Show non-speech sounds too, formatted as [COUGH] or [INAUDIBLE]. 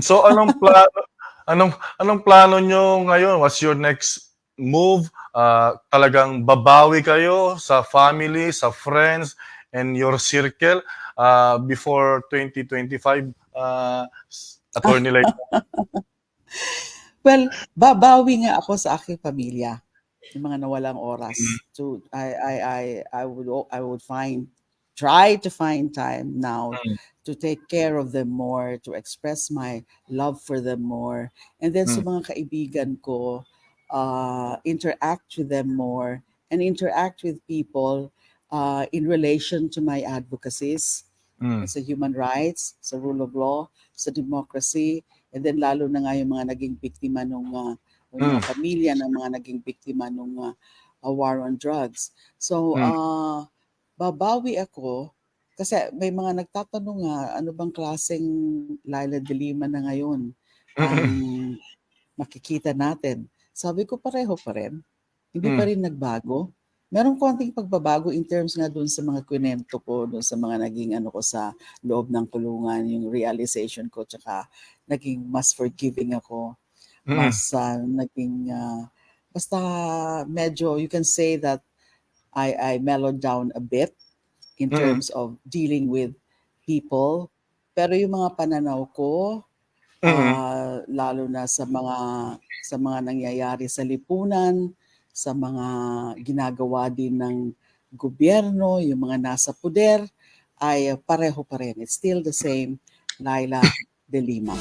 So anong plano anong anong plano nyo ngayon? What's your next move? Ah, talagang babawi kayo sa family, sa friends, and your circle ah, before 2025 ah, Attorney Lay. [LAUGHS] Well, babawi nga ako sa aking pamilya. Yung mga nawalang oras. To I I I I would I would find try to find time now Mm. to take care of them more, to express my love for them more. And then sa Mm. mga kaibigan ko, uh, interact with them more and interact with people uh, in relation to my advocacies Mm. sa human rights, sa rule of law, sa democracy, and then lalo na nga yung mga naging biktima nung uh, yung mga pamilya ng mga naging biktima uh, uh, war on drugs. So, Mm. uh, babawi ako kasi may mga nagtatanong nga ano bang klaseng Laila de Lima na ngayon ang makikita natin. Sabi ko pareho pa rin. Hindi Mm. pa rin nagbago. Meron konting pagbabago in terms nga doon sa mga kwento ko, doon sa mga naging ano ko sa loob ng kulungan, yung realization ko, tsaka naging mas forgiving ako, Mm. mas ah, naging, ah, basta medyo, you can say that I, I mellowed down a bit in Mm. terms of dealing with people. Pero yung mga pananaw ko, Mm. ah, lalo na sa mga sa mga nangyayari sa lipunan, sa mga ginagawa din ng gobyerno, yung mga nasa puder, ay pareho pa rin. It's still the same, Laila de Lima.